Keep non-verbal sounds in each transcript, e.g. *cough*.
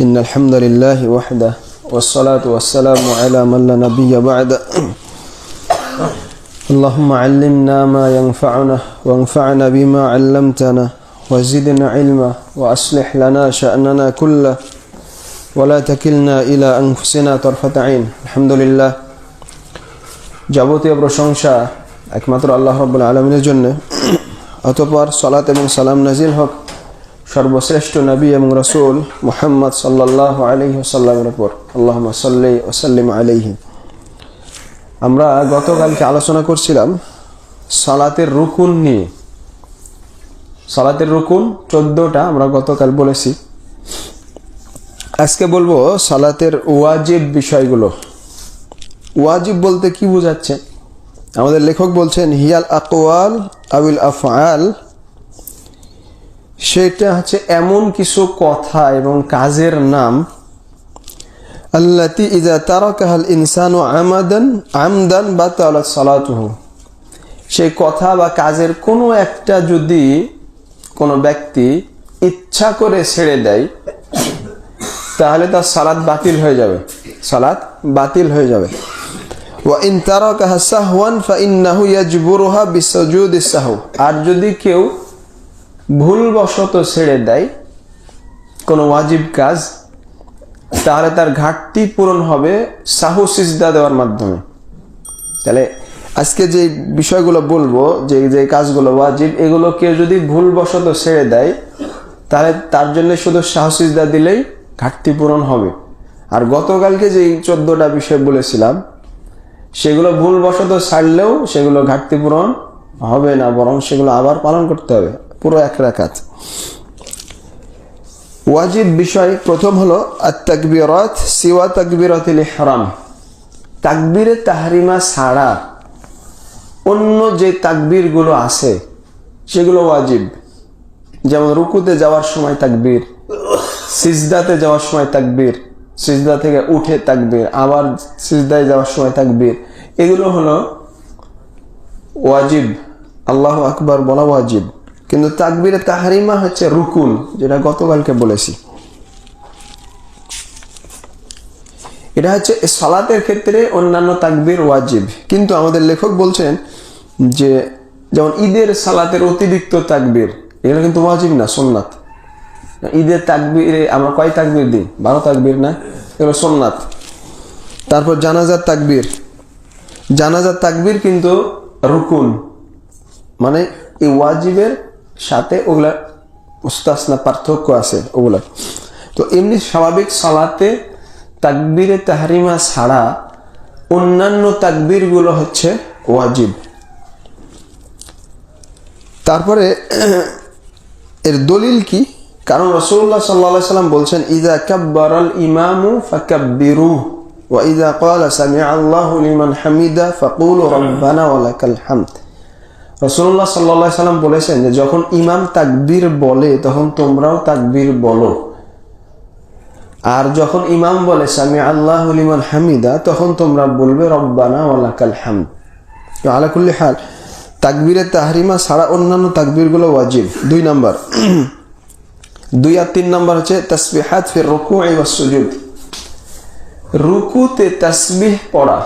إن الحمد لله وحده والصلاة والسلام على من لا نبي بعد اللهم علمنا ما ينفعنا وانفعنا بما علمتنا وزدنا علما وأصلح لنا شأننا كله ولا تكلنا إلى أنفسنا طرفة عين الحمد لله যাবতীয় প্রশংসা একমাত্র আল্লাহ রব্বুল আলমিনের জন্য অতপর সলাত এবং সালাম নাজিল হক সর্বশ্রেষ্ঠ নবী এবং রসুল মোহাম্মদ সাল্লাহ আলহি সাল্লামের উপর। আল্লাহ সাল্লি ওসাল্লিম আলহি আমরা গতকালকে আলোচনা করছিলাম সালাতের রুকুন নিয়ে। সালাতের রুকুন চোদ্দটা আমরা গতকাল বলেছি। আজকে বলব সালাতের ওয়াজিব বিষয়গুলো। ওয়াজিব বলতে কি বোঝাচ্ছে? আমাদের লেখক বলছেন, হিয়াল আকওয়াল আবিল আফআল সেটা হচ্ছে এমন কিছু কথা এবং কাজের নাম। আল্লাতি ইজা ইনসানু আমাদান, আমদান বা সেই কথা বা কাজের কোনো একটা যদি কোনো ব্যক্তি ইচ্ছা করে ছেড়ে দেয়, তাহলে তার সালাদ বাতিল হয়ে যাবে। সালাদ বাতিল হয়ে যাবে। আর যদি কেউ ভুলবশত ছেড়ে দেয় কোনো ওয়াজিব কাজ, তাহলে তার ঘাটতি পূরণ হবে সাহু সিজদা দেওয়ার মাধ্যমে। তাহলে আজকে যে বিষয়গুলো বলব, যে যে কাজগুলো ওয়াজিব, এগুলো কেউ যদি ভুলবশত ছেড়ে দেয়, তাহলে তার জন্য শুধু সাহু সিজদা দিলেই ঘাটতি পূরণ হবে। আর গতকালকে যে চোদ্দটা বিষয় বলেছিলাম, সেগুলো ভুলবশত ছাড়লেও সেগুলো ঘাটতি পূরণ হবে না, বরং সেগুলো আবার পালন করতে হবে। পুরো এক রাখাত ওয়াজিব বিষয় প্রথম হলো আত্মাকবিরত সিওয়া তাকবিরতিল হারাম তাকবিরে তাহারিমা ছাড়া অন্য যে তাকবীরগুলো আছে, সেগুলো ওয়াজিব। যেমন রুকুতে যাওয়ার সময় তাকবীর, সিজদাতে যাওয়ার সময় তাকবীর, সিজদা থেকে উঠে তাকবীর, আবার সিজদায় যাওয়ার সময় তাকবীর। এগুলো হলো ওয়াজিব, আল্লাহ আকবার বলা ওয়াজিব। কিন্তু তাকবীরে তাহারিমা হচ্ছে রুকুন, যেটা গতকালকে বলেছি। এটা হচ্ছে সালাতের ক্ষেত্রে অন্যান্য তাকবির ওয়াজিব। কিন্তু আমাদের লেখক বলছেন যে, যেমন ঈদের সালাতের অতিরিক্ত তাকবীর, এগুলো কিন্তু ওয়াজিব না সোননাথ ঈদের তাকবীরে আমরা কয় তাকবির দিই? বারো তাকবির না? এগুলো সোননাথ তারপর জানাজার তাকবীর। জানাজার তাকবির কিন্তু রুকুন। মানে এই ওয়াজিবের সাথে ওগুলা উস্তাসনা পার্থক্য আছে ওগুলা। তো এমনি স্বাভাবিক সালাতে তাকবীরে তাহারিমা ছাড়া অন্যান্য তাকবীরগুলো হচ্ছে ওয়াজিব। তারপরে এর দলিল কি? কারণ রসুল্লাহ সাল্লা সাল্লাম বলছেন ইদা কাব্বারাল ইমামু ফাকাব্বিরু ওয়া ইদা ক্বালা সামিআ আল্লাহু লিমান হামিদা ফাকুলু রাব্বানা ওয়া লাকাল হামদ। রসুল্লাহ সাল্লা সাল্লাম বলেছেন যে যখন ইমাম তাকবীর বলে, তখন তোমরাও তাকবীর বলো। আর যখন ইমাম বলে সামি আল্লাহ লিমান হামিদা, তখন তোমরা বলবে, রব্বানা ওয়ালাকাল হামদ। তো আলাকুল্লি হাল তাকবীরের তাহরিমা ছাড়া অন্যান্য তাকবীরগুলো ওয়াজিব। দুই নাম্বার। *clears throat* দুই আর তিন নাম্বার হচ্ছে, তসবিহাত ফির রুকু সুজুদ। রুকুতে তসবিহ পড়া।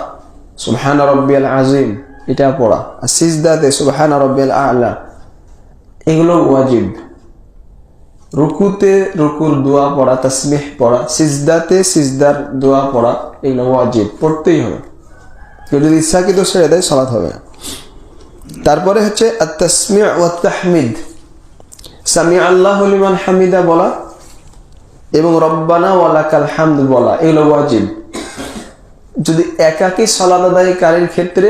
সুবহান রব্বিয়াল আজিম এটা পড়া। আর সিজদাতে সুবহান রব্বিয়াল আলা। এগুলো ওয়াজিব। রুকুতে রুকুর দোয়া পড়া, তসবিহ পড়া, সিজদাতে সিজদার দোয়া পড়া, এগুলো ওয়াজিব, পড়তেই হবে। কেউ যদি ইচ্ছাকৃত ছেড়ে দেয় সলাৎ হবে। তারপরে হচ্ছে তসমি ও তাহমিদ সামি আল্লাহ লিমান হামিদা বলা এবং রব্বানা ওয়ালাকাল হামদ বলা, এগুলো ওয়াজিব। যদি একাকী সলাদ আদায়কারীর ক্ষেত্রে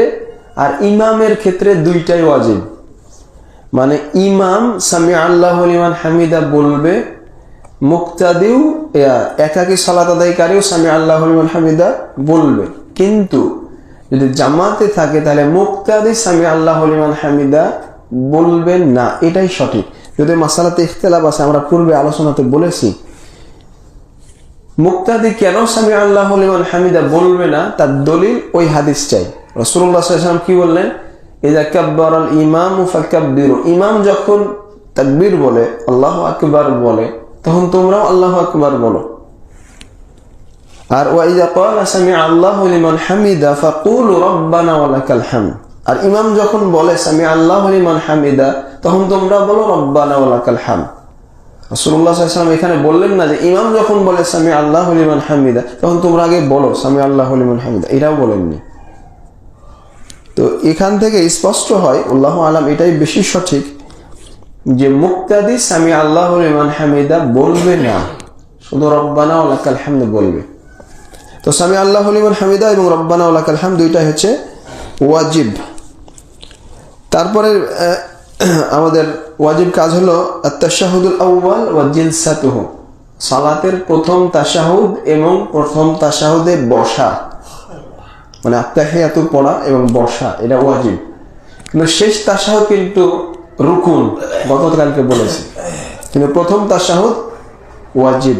আর ইমামের ক্ষেত্রে দুইটাই ওয়াজিব। মানে ইমাম সামি আল্লাহ লিমান হামিদা বলবে মুক্তাদিও একাকী সালাত আদায়কারীও সামি আল্লাহ লিমান হামিদা বলবে। কিন্তু যদি জামাতে থাকে, তাহলে মুক্তাদি সামি আল্লাহ লিমান হামিদা বলবেন না। এটাই সঠিক। যদি মাসালাতে ইখতলাফ আছে, আমরা পূর্বে আলোচনাতে বলেছি, মুক্তাদি কেন সামি আল্লাহ লিমান হামিদা বলবে না, তার দলিল ওই হাদিস চাই। রসুল্লাহ কি বললেন? ইমাম যখন তাকবীর বলে, আল্লাহ বলে, তখন তোমরাও আল্লাহ বলো। আর ওয়াইদা ক্বালা সামি আল্লাহু লিমান হামিদা ফাকুলু আর ইমাম যখন বলে সামি আল্লাহু হামিদা তখন তোমরা বলো, রব্বানা ওয়ালাকাল হামদ। এখানে বললেন না যে ইমাম যখন বলে সামি আল্লাহু হামিদা তখন তোমরা আগে বলো সামি আল্লাহু হামিদা এটাও বলেননি। তো এখান থেকে স্পষ্ট হয়, আল্লাহ আলাম এটাই বেশি সঠিক যে মুক্তাদি সামি আল্লাহ লিমান হামিদা বলবে না। শুধু রব্বানা ওলাকাল হামদ বলবে। তো সামি আল্লাহ লিমান হামিদা এবং রব্বানা ওলাকাল হাম দুইটাই হচ্ছে ওয়াজিব। তারপরে আমাদের ওয়াজিব কাজ হলো তাশাহুদুল আউ্বাল ওয়া জিলসাতুহু সালাতের প্রথম তাশাহুদ এবং প্রথম তাশাহুদে বসা। মানে আত্মাহিয়াতু পড়া এবং বসা, এটা ওয়াজিব। কিন্তু শেষ তাসাহ কিন্তু রুকুন, গতকালকে বলেছি। কিন্তু প্রথম তাশাহুদ ওয়াজিব।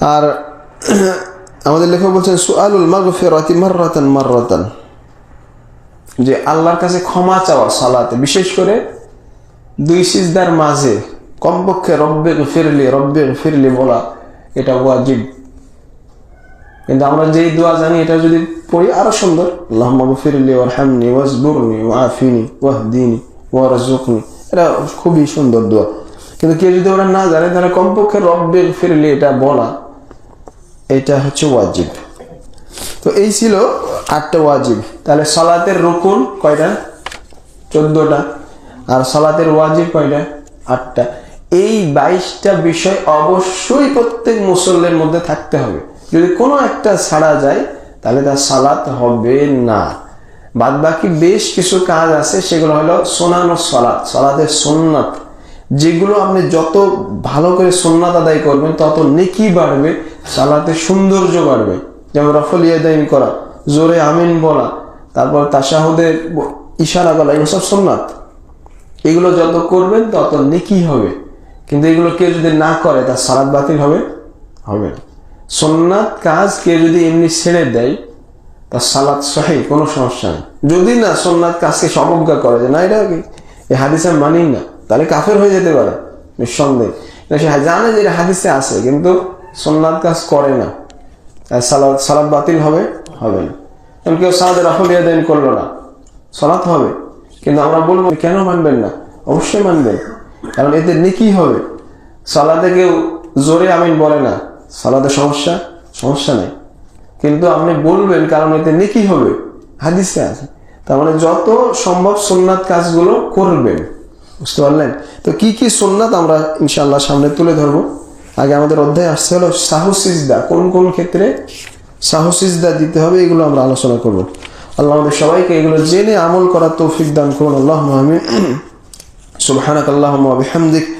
আর আমাদের লেখক বলছেন, সুআলুল মাগফিরাতি মাররাতান মাররাতান। যে আল্লাহর কাছে ক্ষমা চাওয়া সালাতে, বিশেষ করে দুই সিজদার মাঝে, কমপক্ষে রব্বে ফিরলি রব্বে ফিরলি বলা এটা ওয়াজিব। কিন্তু আমরা যেই দোয়া জানি, এটা যদি পড়ি আরও সুন্দর। আল্লাহ ওয়াজবুরনি ওয়াফিনি ওয়াহদিনি ওয়ারজুকনি এটা খুবই সুন্দর দোয়া। কিন্তু কেউ যদি ওরা না জানে, তাহলে কমপক্ষে রব্বে ফিরলি এটা বলা, এটা হচ্ছে ওয়াজিব। তো এই ছিল আটটা ওয়াজিব। তাহলে সালাতের রুকুন কয়টা? চোদ্দটা। আর সালাতের ওয়াজিব কয়টা? আটটা। এই বাইশটা বিষয় অবশ্যই প্রত্যেক মুসল্লের মধ্যে থাকতে হবে। যদি কোনো একটা ছাড়া যায়, তাহলে তার সালাত হবে না। বাদ বাকি বেশ কিছু কাজ আছে, সেগুলো হলো সোনানো সালাত, সালাতের সোননাথ যেগুলো আপনি যত ভালো করে সোননাথ আদায় করবেন, তত নেকি বাড়বে, সালাতের সৌন্দর্য বাড়বে। যেমন রফল ইয়াদাইন করা, জোরে আমিন বলা, তারপর তাসাহুদে ইশারা করা, এগুলো সব সোননাথ এগুলো যত করবেন, তত নেকি হবে। কিন্তু এগুলো কেউ যদি না করে, তার সালাদ বাতিল হবে হবে না। সোননাথ কাজ কেউ যদি এমনি ছেড়ে দেয়, তার সালাদ সহি, কোনো সমস্যা নেই। যদি না সোননাথ কাজকে সে অবজ্ঞা করে যে, না, এটা কি? এই হাদিস আমি মানি না। তাহলে কাফের হয়ে যেতে পারে, নিঃসন্দেহ। সে জানে যে এটা হাদিসে আছে, কিন্তু সোননাথ কাজ করে না। সালাদ সালাদ বাতিল হবে হবে না। কারণ কেউ সালাদের রফলিয়া দেন করল না, সালাত হবে। কিন্তু আমরা বলব, কেন মানবেন না? অবশ্যই মানবেন। কারণ এতে নেকি হবে। সালাদে কেউ জোরে আমিন বলে না। সালাদে সমস্যা? সমস্যা নেই। কিন্তু আপনি বলবেন কারণ এতে নেকি হবে। হাদিসে আছে। তার মানে যত সম্ভব সোননাথ কাজগুলো করবেন। বুঝতে পারলেন? তো কি কি সোননাথ আমরা ইনশাল্লাহ সামনে তুলে ধরব? আগে আমাদের অধ্যায় আসছে হলো সাহসিজদা কোন কোন ক্ষেত্রে সাহসিজদা দিতে হবে এগুলো আমরা আলোচনা করব। আল্লাহ আমাদের সবাইকে এগুলো জেনে আমল করার তৌফিক দান করুন। আল্লাহ আমি *clears throat* সুলহানাক আল্লাহ আহমদিক